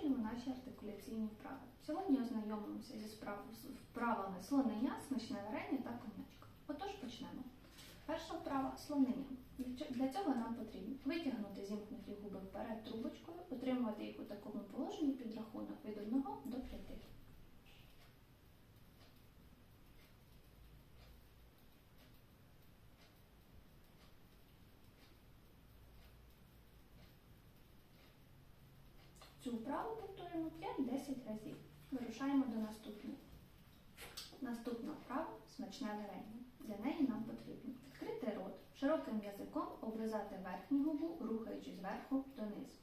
продовжуємо наші артикуляційні вправи. Сьогодні ознайомимося зі вправами слонення, смачне варення та конячка. Отож почнемо. Перша вправа слонення. Для цього нам потрібно витягнути зімкнуті губи вперед трубочкою, отримувати їх у такому Цю вправу повторюємо 5-10 разів. Вирушаємо до наступної. Наступна вправа смачне варення. Для неї нам потрібно відкрити рот, широким язиком облизати верхню губу, рухаючись зверху донизу.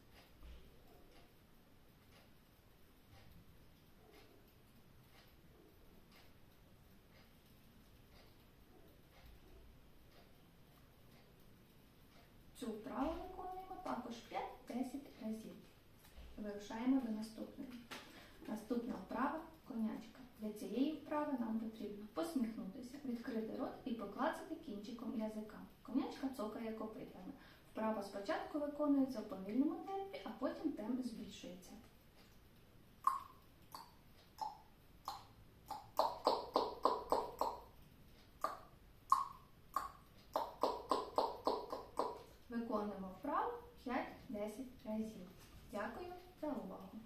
Цю вправу виконуємо також 5-10 разів. Вирушаємо до наступної. Наступна вправа конячка. Для цієї вправи нам потрібно посміхнутися, відкрити рот і поклацати кінчиком язика. Конячка цокає копитами. Вправа спочатку виконується в повільному темпі, а потім темп збільшується. Виконуємо вправу 5-10 разів. Дякую за увагу!